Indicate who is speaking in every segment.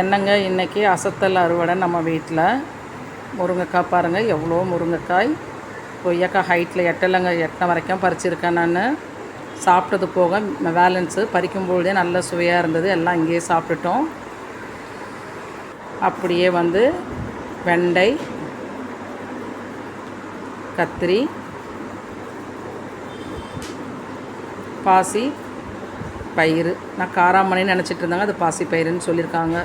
Speaker 1: என்னங்க இன்றைக்கி அசத்தல் அறுவடை நம்ம வீட்டில் முருங்கைக்காய் பாருங்கள் எவ்வளோ முருங்கைக்காய். கொய்யாக்காய் ஹைட்டில் எட்டலைங்க எட்டனை வரைக்கும் பறிச்சிருக்கேன் நான். சாப்பிட்டது போக பேலன்ஸு பறிக்கும்பொழுதே நல்ல சுவையாக இருந்தது. எல்லாம் இங்கேயே சாப்பிட்டுட்டோம். அப்படியே வந்து வெண்டை கத்திரி பாசி பயிறு. நான் காராமணின்னு நினச்சிட்டு இருந்தாங்க. அது பாசி பயிருன்னு சொல்லியிருக்காங்க.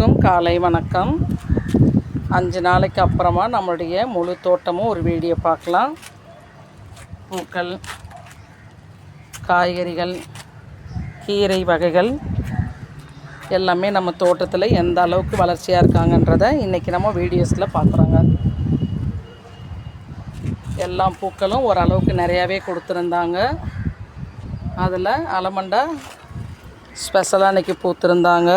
Speaker 1: அனைவருக்கும் காலை வணக்கம். அஞ்சு நாளைக்கு அப்புறமா நம்மளுடைய முழு தோட்டமும் ஒரு வீடியோ பார்க்கலாம். பூக்கள் காய்கறிகள் கீரை வகைகள் எல்லாமே நம்ம தோட்டத்தில் எந்த அளவுக்கு வளர்ச்சியாக இருக்காங்கன்றத இன்றைக்கி நம்ம வீடியோஸில் பார்க்குறாங்க. எல்லா பூக்களும் ஓரளவுக்கு நிறையாவே கொடுத்துருந்தாங்க. அதில் அலமண்டா ஸ்பெஷலாக இன்றைக்கி பூத்துருந்தாங்க.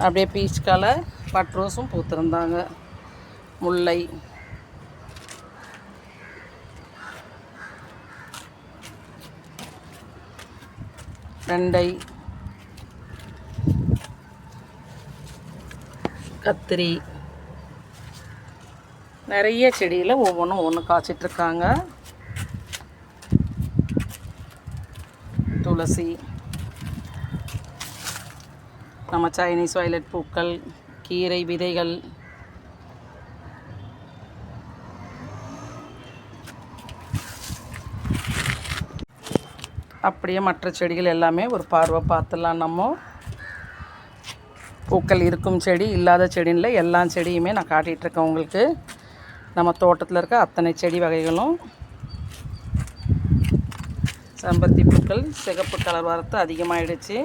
Speaker 1: அப்படியே பீச் கலர் பட் ரோஸும் பூத்திருந்தாங்க. முல்லை. வெண்டை. கத்திரி. நிறைய செடியில் ஒவ்வொன்றும் ஒன்று காய்ச்சிட்ருக்காங்க துளசி. நம்ம சைனீஸ் வயலட் பூக்கள் கீரை விதைகள். அப்படியே மற்ற செடிகள் எல்லாமே ஒரு பார்வை பார்த்துலாம் நம்ம. பூக்கள் இருக்கும் செடி இல்லாத செடியில் எல்லா செடியுமே நான் காட்டிகிட்ருக்கேன் உங்களுக்கு. நம்ம தோட்டத்தில் இருக்க அத்தனை செடி வகைகளும். செம்பருத்தி பூக்கள் சிகப்பு கலர் வரத்து அதிகமாகிடுச்சு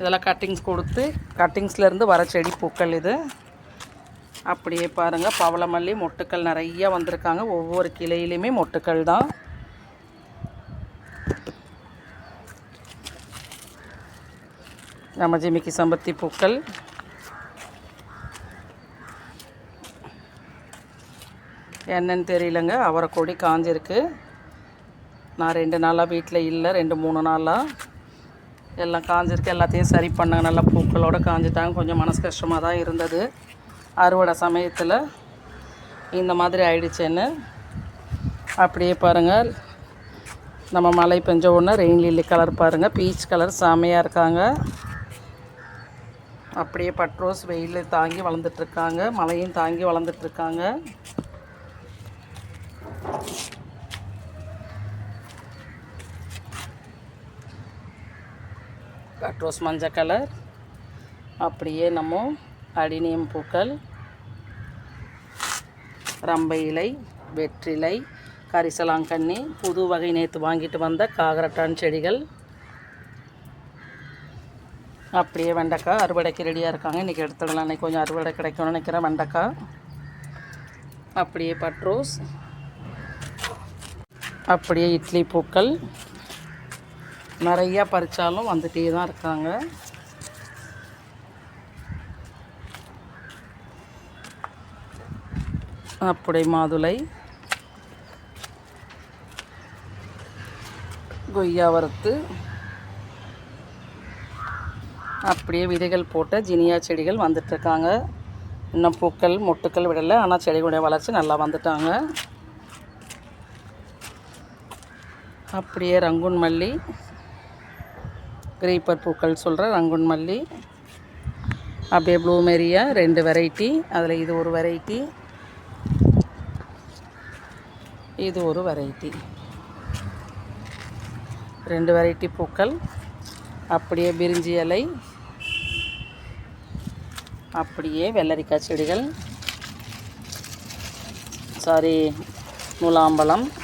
Speaker 1: இதெல்லாம் கட்டிங்ஸ் கொடுத்து கட்டிங்ஸ்லேருந்து வர செடி பூக்கள் இது. அப்படியே பாருங்கள் பவளமல்லி மொட்டுக்கள் நிறைய வந்திருக்காங்க. ஒவ்வொரு கிளையிலையுமே மொட்டுக்கள் தான். நம்ம ஜிமிக்கி சம்பத்தி பூக்கள். என்னன்னு தெரியலங்க அவரை கொடி காஞ்சிருக்கு. நான் ரெண்டு நாளாக வீட்டில் இல்லை ரெண்டு மூணு நாளாக எல்லாம் காஞ்சிருக்கு எல்லாத்தையும் சரி பண்ணாங்க. நல்லா பூக்களோடு காஞ்சிட்டாங்க. கொஞ்சம் மனசு கஷ்டமாக தான் இருந்தது. அறுவடை சமயத்தில் இந்த மாதிரி ஆயிடுச்சுன்னு. அப்படியே பாருங்கள் நம்ம மழை பெஞ்ச உடனே ரெயின் லில்லி கலர் பாருங்கள் பீச் கலர் செமையாக இருக்காங்க. அப்படியே பட்ரோஸ் வெயில் தாங்கி வளர்ந்துட்டுருக்காங்க மழையும் தாங்கி வளர்ந்துட்டுருக்காங்க பட்ரோஸ் மஞ்சள் கலர். அப்படியே நம்ம அடினியம் பூக்கள் ரம்பை இலை வெற்றிலை கரிசலாங்கண்ணி புது வகை நேற்று வாங்கிட்டு வந்த காகரட்டான் செடிகள். அப்படியே வெண்டைக்காய் அறுவடைக்கு ரெடியாக இருக்காங்க. இன்றைக்கி எடுத்துடலாம். இன்றைக்கி கொஞ்சம் அறுவடை கிடைக்கும்னு நினைக்கிறேன் வெண்டைக்காய். அப்படியே பட்ரோஸ். அப்படியே இட்லி பூக்கள். நிறையா பறித்தாலும் வந்துகிட்டே தான் இருக்காங்க. அப்படி மாதுளை. கொய்யா வறுத்து. அப்படியே விதைகள் போட்ட ஜினியா செடிகள் வந்துட்டுருக்காங்க இன்னும் பூக்கள் மொட்டுக்கள் விடலை. ஆனால் செடிகளுடைய வளர்ச்சி நல்லா வந்துட்டாங்க. அப்படியே ரங்குன் மல்லி கிரீப்பர் பூக்கள் சொல்கிற ரங்குன் மல்லி அப்படியே ப்ளூமெரியா ரெண்டு வெரைட்டி. அதில் இது ஒரு வெரைட்டி. இது ஒரு வெரைட்டி. ரெண்டு வெரைட்டி பூக்கள். அப்படியே பிரிஞ்சி இலை. அப்படியே வெள்ளரிக்காய் செடிகள். சாரி முலாம்பழம்.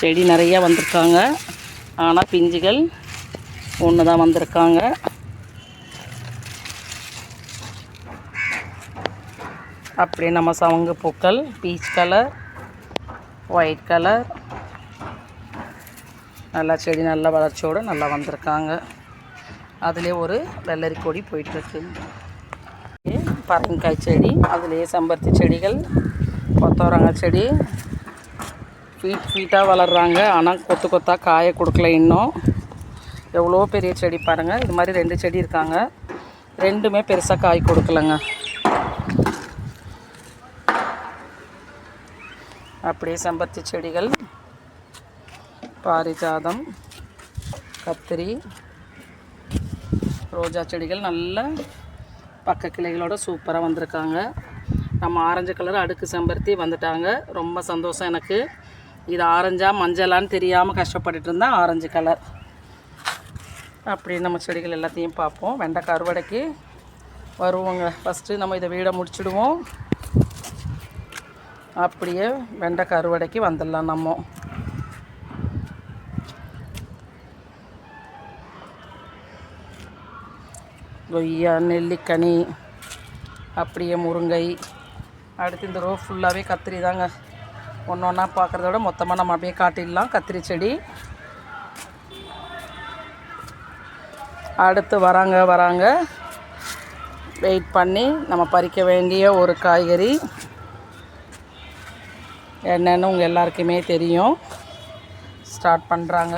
Speaker 1: செடி நிறையா வந்திருக்காங்க. ஆனால் பிஞ்சுகள் ஒன்று தான் வந்திருக்காங்க. அப்படியே நம்ம சவங்கு பூக்கள் பீச் கலர் ஒயிட் கலர் நல்லா செடி நல்ல வளர்ச்சியோடு நல்லா வந்திருக்காங்க. அதிலே ஒரு வெள்ளரி கொடி போயிட்டுருக்கு. பரங்காய் செடி அதுலேயே செம்பருத்தி செடிகள் கொத்தவரங்காய் செடி ஃபீட் ஃபீட்டாக வளர்கிறாங்க ஆனால் கொத்து கொத்தாக காய கொடுக்கல இன்னும். எவ்வளோ பெரிய செடி பாருங்கள் இது மாதிரி ரெண்டு செடி இருக்காங்க. ரெண்டுமே பெருசாக காய் கொடுக்கலங்க. அப்படியே செம்பருத்தி செடிகள். பாரிஜாதம் கத்திரி ரோஜா செடிகள் நல்ல பக்க கிளைகளோட சூப்பராக வந்திருக்காங்க. நம்ம ஆரஞ்சு கலர் அடுக்கு செம்பருத்தி வந்துட்டாங்க. ரொம்ப சந்தோஷம் எனக்கு. இது ஆரஞ்சா மஞ்சளான்னு தெரியாமல் கஷ்டப்பட்டுட்டு இருந்தால் ஆரஞ்சு கலர் அப்படி நம்ம செடிகள் எல்லாத்தையும் பார்ப்போம். வெண்டைக்காய் அறுவடைக்கு வருவோங்க. ஃபஸ்ட்டு நம்ம இதை வீடை முடிச்சுடுவோம். அப்படியே வெண்டைக்காய் அறுவடைக்கு வந்துடலாம் நம்ம. கொய்யா நெல்லிக்கனி அப்படியே முருங்கை. அடுத்து இந்த ரோ ஃபுல்லாகவே கத்திரி தாங்க ஒன்று ஒன்றா பார்க்குறத விட மொத்தமாக நம்ம அப்படியே காட்டிடலாம். கத்திரி செடி. அடுத்து வராங்க வராங்க. வெயிட் பண்ணி நம்ம பறிக்க வேண்டிய ஒரு காய்கறி. என்னென்னு உங்கள் எல்லாருக்குமே தெரியும். ஸ்டார்ட் பண்ணுறாங்க